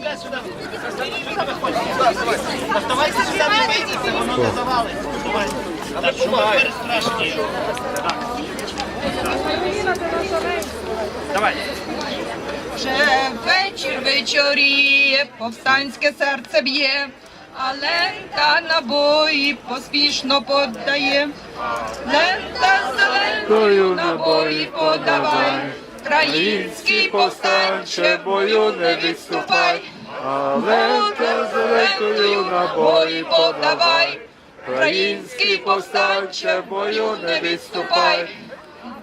ребят. Оставайтесь сюда, не бойтесь, воно не завалить. Так, що. Давай. Вже вечір вечоріє, повстанське серце б'є, а лента набої поспішно подає. Лента зеленою набої подавай, Країнський повстанче бою не відступай, а лента зеленою набої подавай, Український повстанче бою не відступай.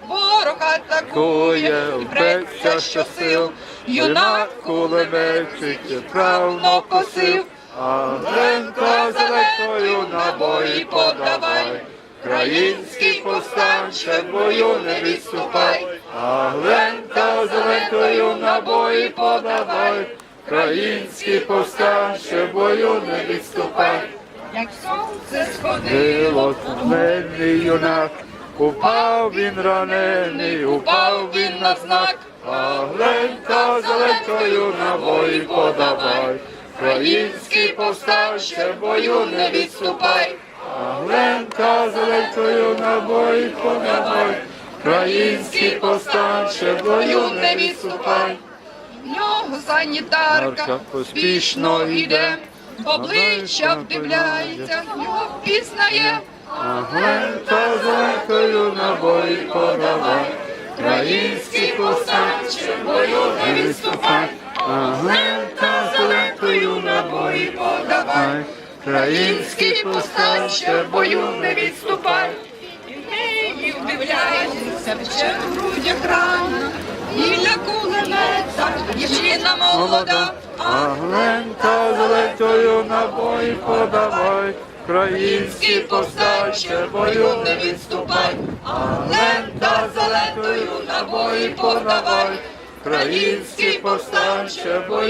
Ворог атакує, і бреться щосил, юнак кулеметчик вправно косив, а лента зеленою набої подавай, Український повстанче бою не відступай, а лента зеленою набої подавай, Український повстанче бою не відступай. як сонце сходило, знений юнак, упав він ранений, упав він на знак, а глента зеленкою набої подавай. Український повстанче бою не відступай. а глента зеленкою набої подавай. Український повстанче бою не відступай. В нього санітарка поспішно йде, в обличчя вдивляється, його впізнає. А глента зеленкою набої подавай. Український повстанче бою не відступай. А глента зеленкою набої подавай. Український повстанче бою не відступай. І в неї вдивляється, ще в грудях рана, і для кулемета дівчина молода. А глента зеленкою набої подавай. Український повстанче бою не відступай. А лента зеленою набої подавай. Український повстанче бою